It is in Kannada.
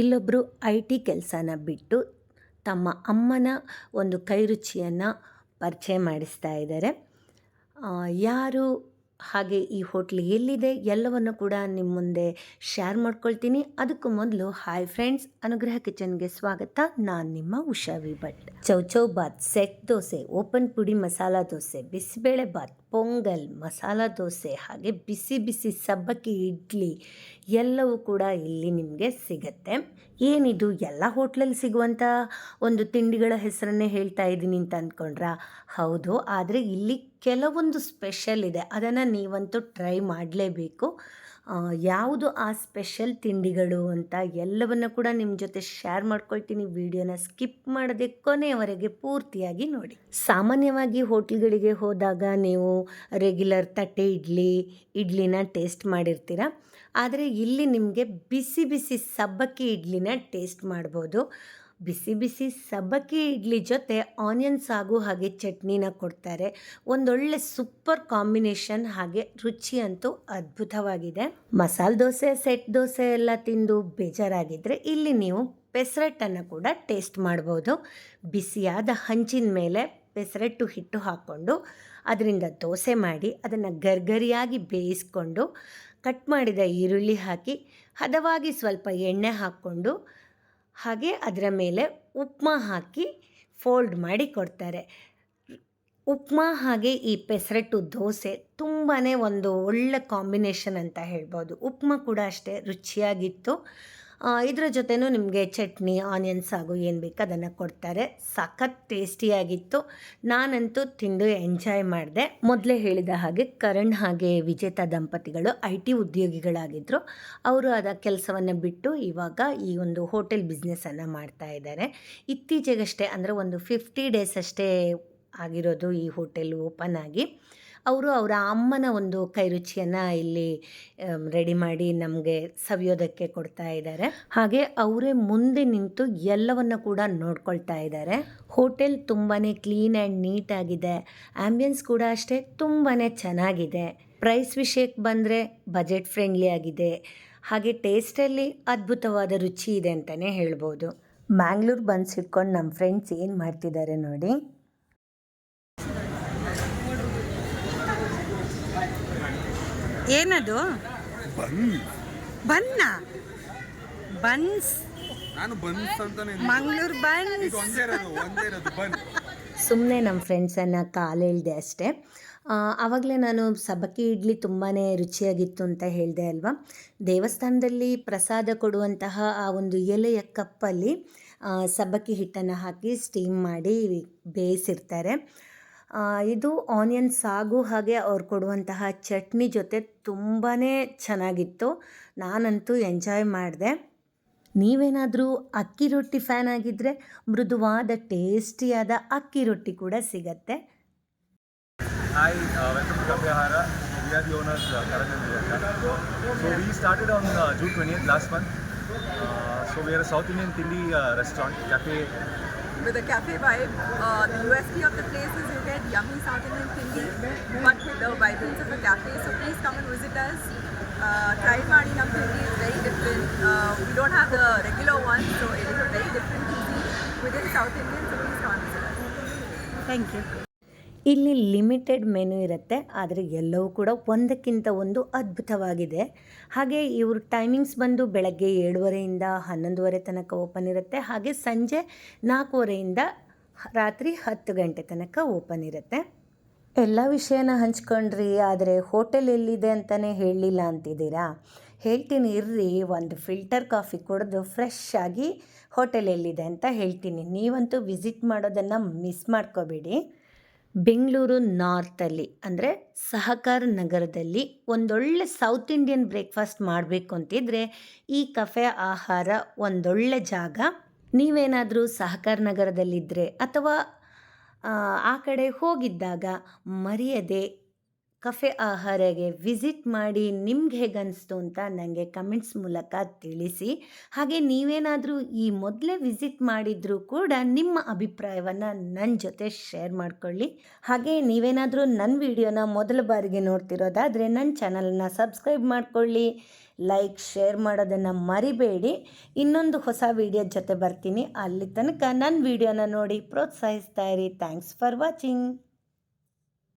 ಇಲ್ಲೊಬ್ಬರು ಐ ಟಿ ಕೆಲಸನ ಬಿಟ್ಟು ತಮ್ಮ ಅಮ್ಮನ ಒಂದು ಕೈರುಚಿಯನ್ನು ಪರಿಚಯ ಮಾಡಿಸ್ತಾ ಇದ್ದಾರೆ. ಯಾರು ಹಾಗೆ ಈ ಹೋಟ್ಲ್ ಎಲ್ಲಿದೆ ಎಲ್ಲವನ್ನು ಕೂಡ ನಿಮ್ಮ ಮುಂದೆ ಶೇರ್ ಮಾಡ್ಕೊಳ್ತೀನಿ. ಅದಕ್ಕೂ ಮೊದಲು ಹಾಯ್ ಫ್ರೆಂಡ್ಸ್ ಅನುಗ್ರಹ ಕಿಚನ್ಗೆ ಸ್ವಾಗತ. ನಾನು ನಿಮ್ಮ Usha V Bhat chowchow bath, set dosa, open podi, masala dosa, bisibele Baat. Pongal, masala dosa, ಹಾಗೆ ಬಿಸಿ ಬಿಸಿ ಸಬ್ಬಕ್ಕಿ ಇಡ್ಲಿ ಎಲ್ಲವೂ ಕೂಡ ಇಲ್ಲಿ ನಿಮಗೆ ಸಿಗತ್ತೆ. ಏನಿದು ಎಲ್ಲ ಹೋಟ್ಲಲ್ಲಿ ಸಿಗುವಂಥ ಒಂದು ತಿಂಡಿಗಳ ಹೆಸರನ್ನೇ ಹೇಳ್ತಾ ಇದ್ದೀನಿ ಅಂತ ಅಂದ್ಕೊಂಡ್ರಾ ಹೌದು, ಆದರೆ ಇಲ್ಲಿ ಕೆಲವೊಂದು ಸ್ಪೆಷಲ್ ಇದೆ. ಅದನ್ನು ನೀವಂತೂ ಟ್ರೈ ಮಾಡಲೇಬೇಕು. ಯಾವುದು ಆ ಸ್ಪೆಷಲ್ ತಿಂಡಿಗಳು ಅಂತ ಎಲ್ಲವನ್ನು ಕೂಡ ನಿಮ್ಮ ಜೊತೆ ಶೇರ್ ಮಾಡ್ಕೊಳ್ತೀನಿ. ವಿಡಿಯೋನ ಸ್ಕಿಪ್ ಮಾಡದೆ ಕೊನೆಯವರೆಗೆ ಪೂರ್ತಿಯಾಗಿ ನೋಡಿ. ಸಾಮಾನ್ಯವಾಗಿ ಹೋಟ್ಲ್ಗಳಿಗೆ ಹೋದಾಗ ನೀವು ರೆಗ್ಯುಲರ್ ತಟ್ಟೆ ಇಡ್ಲಿ, ಇಡ್ಲಿನ ಟೇಸ್ಟ್ ಮಾಡಿರ್ತೀರ. ಆದರೆ ಇಲ್ಲಿ ನಿಮಗೆ ಬಿಸಿ ಬಿಸಿ ಸಬ್ಬಕ್ಕಿ ಇಡ್ಲಿನ ಟೇಸ್ಟ್ ಮಾಡ್ಬೋದು. ಬಿಸಿ ಬಿಸಿ ಸಬ್ಬಕ್ಕಿ ಇಡ್ಲಿ ಜೊತೆ ಆನಿಯನ್ ಸಾಗು ಹಾಗೆ ಚಟ್ನಿನ ಕೊಡ್ತಾರೆ. ಒಂದೊಳ್ಳೆ ಸೂಪರ್ ಕಾಂಬಿನೇಷನ್ ಹಾಗೆ ರುಚಿ ಅಂತೂ ಅದ್ಭುತವಾಗಿದೆ. ಮಸಾಲೆ ದೋಸೆ, ಸೆಟ್ ದೋಸೆ ಎಲ್ಲ ತಿಂದು ಬೇಜಾರಾಗಿದ್ದರೆ ಇಲ್ಲಿ ನೀವು ಪೆಸರಟ್ಟನ್ನು ಕೂಡ ಟೇಸ್ಟ್ ಮಾಡ್ಬೋದು. ಬಿಸಿಯಾದ ಹಂಚಿನ ಮೇಲೆ ಪೆಸರಟ್ಟು ಹಿಟ್ಟು ಹಾಕ್ಕೊಂಡು ಅದರಿಂದ ದೋಸೆ ಮಾಡಿ ಅದನ್ನು ಗರ್ಗರಿಯಾಗಿ ಬೇಯಿಸ್ಕೊಂಡು ಕಟ್ ಮಾಡಿದ ಈರುಳ್ಳಿ ಹಾಕಿ ಹದವಾಗಿ ಸ್ವಲ್ಪ ಎಣ್ಣೆ ಹಾಕ್ಕೊಂಡು ಹಾಗೆ ಅದರ ಮೇಲೆ ಉಪ್ಮಾ ಹಾಕಿ ಫೋಲ್ಡ್ ಮಾಡಿ ಕೊಡ್ತಾರೆ. ಉಪ್ಮಾ ಹಾಗೆ ಈ ಪೆಸರಟ್ಟು ದೋಸೆ ತುಂಬಾ ಒಂದು ಒಳ್ಳೆ ಕಾಂಬಿನೇಷನ್ ಅಂತ ಹೇಳ್ಬೋದು. ಉಪ್ಮಾ ಕೂಡ ಅಷ್ಟೇ ರುಚಿಯಾಗಿತ್ತು. ಇದರ ಜೊತೆನೂ ನಿಮಗೆ ಚಟ್ನಿ ಆನಿಯನ್ ಸಾಗು ಏನು ಬೇಕು ಅದನ್ನು ಕೊಡ್ತಾರೆ. ಸಖತ್ ಟೇಸ್ಟಿಯಾಗಿತ್ತು. ನಾನಂತೂ ತಿಂದು ಎಂಜಾಯ್ ಮಾಡಿದೆ. ಮೊದಲೇ ಹೇಳಿದ ಹಾಗೆ ಕರಣ್ ಹಾಗೆ ವಿಜೇತ ದಂಪತಿಗಳು ಐ ಟಿ ಉದ್ಯೋಗಿಗಳಾಗಿದ್ದರು ಅವರು ಅದ ಕೆಲಸವನ್ನು ಬಿಟ್ಟು ಇವಾಗ ಈ ಒಂದು ಹೋಟೆಲ್ ಬಿಸ್ನೆಸ್ಸನ್ನು ಮಾಡ್ತಾ ಇದ್ದಾರೆ ಇತ್ತೀಚೆಗಷ್ಟೇ ಅಂದರೆ ಒಂದು ಫಿಫ್ಟಿ ಡೇಸ್ ಅಷ್ಟೇ ಆಗಿರೋದು ಈ ಹೋಟೆಲ್ ಓಪನ್ ಆಗಿ. ಅವರು ಅವರ ಅಮ್ಮನ ಒಂದು ಕೈರುಚಿಯನ್ನು ಇಲ್ಲಿ ರೆಡಿ ಮಾಡಿ ನಮಗೆ ಸವಿಯೋದಕ್ಕೆ ಕೊಡ್ತಾ ಇದ್ದಾರೆ. ಹಾಗೆ ಅವರೇ ಮುಂದೆ ನಿಂತು ಎಲ್ಲವನ್ನು ಕೂಡ ನೋಡ್ಕೊಳ್ತಾ ಇದ್ದಾರೆ. ಹೋಟೆಲ್ ತುಂಬಾ ಕ್ಲೀನ್ ಆ್ಯಂಡ್ ನೀಟಾಗಿದೆ ಆ್ಯಂಬಿಯನ್ಸ್ ಕೂಡ ಅಷ್ಟೇ ತುಂಬಾ ಚೆನ್ನಾಗಿದೆ. ಪ್ರೈಸ್ ವಿಷಯಕ್ಕೆ ಬಂದರೆ ಬಜೆಟ್ ಫ್ರೆಂಡ್ಲಿ ಆಗಿದೆ. ಹಾಗೆ ಟೇಸ್ಟಲ್ಲಿ ಅದ್ಭುತವಾದ ರುಚಿ ಇದೆ ಅಂತಲೇ ಹೇಳ್ಬೋದು. ಮ್ಯಾಂಗ್ಳೂರ್ ಬಂದು ಸಿಕ್ಕೊಂಡು ನಮ್ಮ ಫ್ರೆಂಡ್ಸ್ ಏನು ಮಾಡ್ತಿದ್ದಾರೆ ನೋಡಿ. ಏನದು? ಬನ್. ಬನ್ನ? ಬನ್ಸ್? ನಾನು ಬನ್ಸ್ ಅಂತಾನೆ ಮಂಗಳೂರು ಬನ್ಸ್. ಒಂದೇ ಇರೋದು ಒಂದೇ ಇರೋದು ಬನ್. ಸುಮ್ಮನೆ ನಮ್ಮ ಫ್ರೆಂಡ್ಸನ್ನು ಕಾಲೇಳಿದೆ ಅಷ್ಟೇ. ಆವಾಗಲೇ ನಾನು ಸಬಕಿ ಇಡ್ಲಿ ತುಂಬಾ ರುಚಿಯಾಗಿತ್ತು ಅಂತ ಹೇಳಿದೆ ಅಲ್ವಾ? ದೇವಸ್ಥಾನದಲ್ಲಿ ಪ್ರಸಾದ ಕೊಡುವಂತಹ ಆ ಒಂದು ಎಲೆಯ ಕಪ್ಪಲ್ಲಿ ಸಬ್ಬಕ್ಕಿ ಹಿಟ್ಟನ್ನು ಹಾಕಿ ಸ್ಟೀಮ್ ಮಾಡಿ ಬೇಯಿಸಿರ್ತಾರೆ. ಇದು ಆನಿಯನ್ ಸಾಗು ಹಾಗೆ ಅವ್ರು ಕೊಡುವಂತಹ ಚಟ್ನಿ ಜೊತೆ ತುಂಬಾ ಚೆನ್ನಾಗಿತ್ತು. ನಾನಂತೂ ಎಂಜಾಯ್ ಮಾಡಿದೆ. ನೀವೇನಾದರೂ ಅಕ್ಕಿ ರೊಟ್ಟಿ ಫ್ಯಾನ್ ಆಗಿದ್ದರೆ ಮೃದುವಾದ ಟೇಸ್ಟಿಯಾದ ಅಕ್ಕಿ ರೊಟ್ಟಿ ಕೂಡ ಸಿಗತ್ತೆ. Hi welcome to so we started on month our south Indian ತಿಂಡಿ restaurant cafe with a cafe vibe. Uh, the USP of the place is you get yummy South Indian thingy, but with the vibrance of a cafe. So please come and visit us. Uh, Thai Nam thingy is very different. Uh, we don't have the regular one, so it is a very different thingy within South Indian. So please come and visit us. Thank you. ಇಲ್ಲಿ ಲಿಮಿಟೆಡ್ ಮೆನು ಇರುತ್ತೆ, ಆದರೆ ಎಲ್ಲವೂ ಕೂಡ ಒಂದಕ್ಕಿಂತ ಒಂದು ಅದ್ಭುತವಾಗಿದೆ. ಹಾಗೆ ಇವ್ರ ಟೈಮಿಂಗ್ಸ್ ಬಂದು ಬೆಳಗ್ಗೆ ಏಳುವರೆಯಿಂದ ಹನ್ನೊಂದುವರೆ ತನಕ ಓಪನ್ ಇರುತ್ತೆ, ಹಾಗೆ ಸಂಜೆ ನಾಲ್ಕೂವರೆಯಿಂದ ರಾತ್ರಿ ಹತ್ತು ಗಂಟೆ ತನಕ ಓಪನ್ ಇರುತ್ತೆ. ಎಲ್ಲ ವಿಷಯನ ಹಂಚ್ಕೊಂಡ್ರಿ, ಆದರೆ ಹೋಟೆಲ್ ಎಲ್ಲಿದೆ ಅಂತಲೇ ಹೇಳಲಿಲ್ಲ ಅಂತಿದ್ದೀರಾ? ಹೇಳ್ತೀನಿ, ಇರ್ರಿ, ಒಂದು ಫಿಲ್ಟರ್ ಕಾಫಿ ಕುಡಿದು ಫ್ರೆಶ್ ಆಗಿ ಹೋಟೆಲ್ ಎಲ್ಲಿದೆ ಅಂತ ಹೇಳ್ತೀನಿ. ನೀವಂತೂ ವಿಸಿಟ್ ಮಾಡೋದನ್ನು ಮಿಸ್ ಮಾಡ್ಕೋಬೇಡಿ. ಬೆಂಗಳೂರು ನಾರ್ತಲ್ಲಿ ಅಂದರೆ ಸಹಕಾರ ನಗರದಲ್ಲಿ ಒಂದೊಳ್ಳೆ ಸೌತ್ ಇಂಡಿಯನ್ ಬ್ರೇಕ್ಫಾಸ್ಟ್ ಮಾಡಬೇಕು ಅಂತಿದ್ರೆ ಈ ಕಫೆ ಆಹಾರ ಒಂದೊಳ್ಳೆ ಜಾಗ. ನೀವೇನಾದರೂ ಸಹಕಾರ ನಗರದಲ್ಲಿದ್ದರೆ ಅಥವಾ ಆ, ಕಡೆ ಹೋಗಿದ್ದಾಗ ಮರೆಯದೆ ಕಫೆ ಆಹಾರಗೆ ವಿಸಿಟ್ ಮಾಡಿ ನಿಮ್ಗೆ ಹೇಗನ್ನಿಸ್ತು ಅಂತ ನನಗೆ ಕಮೆಂಟ್ಸ್ ಮೂಲಕ ತಿಳಿಸಿ. ಹಾಗೆ ನೀವೇನಾದರೂ ಈ ಮೊದಲೇ ವಿಸಿಟ್ ಮಾಡಿದರೂ ಕೂಡ ನಿಮ್ಮ ಅಭಿಪ್ರಾಯವನ್ನು ನನ್ನ ಜೊತೆ ಶೇರ್ ಮಾಡಿಕೊಳ್ಳಿ. ಹಾಗೆ ನೀವೇನಾದರೂ ನನ್ನ ವಿಡಿಯೋನ ಮೊದಲ ಬಾರಿಗೆ ನೋಡ್ತಿರೋದಾದರೆ ನನ್ನ ಚಾನಲನ್ನು ಸಬ್ಸ್ಕ್ರೈಬ್ ಮಾಡಿಕೊಳ್ಳಿ, ಲೈಕ್, ಶೇರ್ ಮಾಡೋದನ್ನು ಮರಿಬೇಡಿ. ಇನ್ನೊಂದು ಹೊಸ ವಿಡಿಯೋ ಜೊತೆ ಬರ್ತೀನಿ. ಅಲ್ಲಿ ತನಕ ನನ್ನ ವಿಡಿಯೋನ ನೋಡಿ ಪ್ರೋತ್ಸಾಹಿಸ್ತಾ ಇರಿ. Thanks for watching.